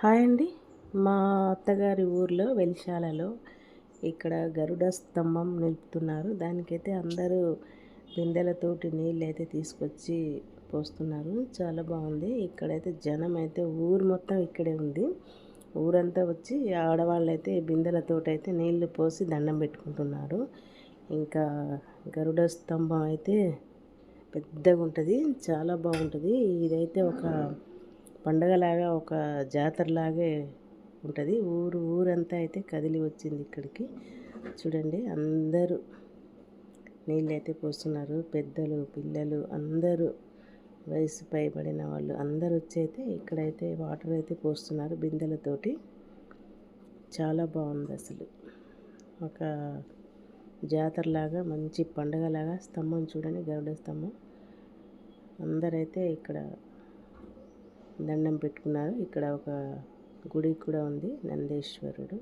Hi అండి. మా అత్తగారి ఊర్లో వెలిశాలలో ఇక్కడ గరుడ స్తంభం నిలుపుతున్నారు. దానికైతే అందరూ బిందెలతోటి నీళ్ళు అయితే తీసుకొచ్చి పోస్తున్నారు. చాలా బాగుంది. ఇక్కడైతే జనం అయితే ఊరు మొత్తం ఇక్కడే ఉంది. ఊరంతా వచ్చి ఆడవాళ్ళు అయితే బిందెలతోటి అయితే నీళ్ళు పోసి దండం పెట్టుకుంటున్నారు. ఇంకా గరుడ స్తంభం అయితే పెద్దగా ఉంటుంది చాలా బాగుంటుంది. ఇదైతే ఒక పండగలాగా ఒక జాతరలాగే ఉంటుంది. ఊరు ఊరంతా అయితే కదిలి వచ్చింది ఇక్కడికి. చూడండి అందరూ నీళ్ళైతే పోస్తున్నారు. పెద్దలు పిల్లలు అందరూ వయసు పైబడిన వాళ్ళు అందరూ వచ్చి అయితే ఇక్కడైతే వాటర్ అయితే పోస్తున్నారు బిందెలతోటి. చాలా బాగుంది అసలు. ఒక జాతరలాగా మంచి పండగలాగా స్తంభం చూడండి గరుడ స్తంభం. అందరైతే ఇక్కడ దండం పెట్టుకున్నారు. ఇక్కడ ఒక గుడి కూడా ఉంది నందేశ్వరుడు.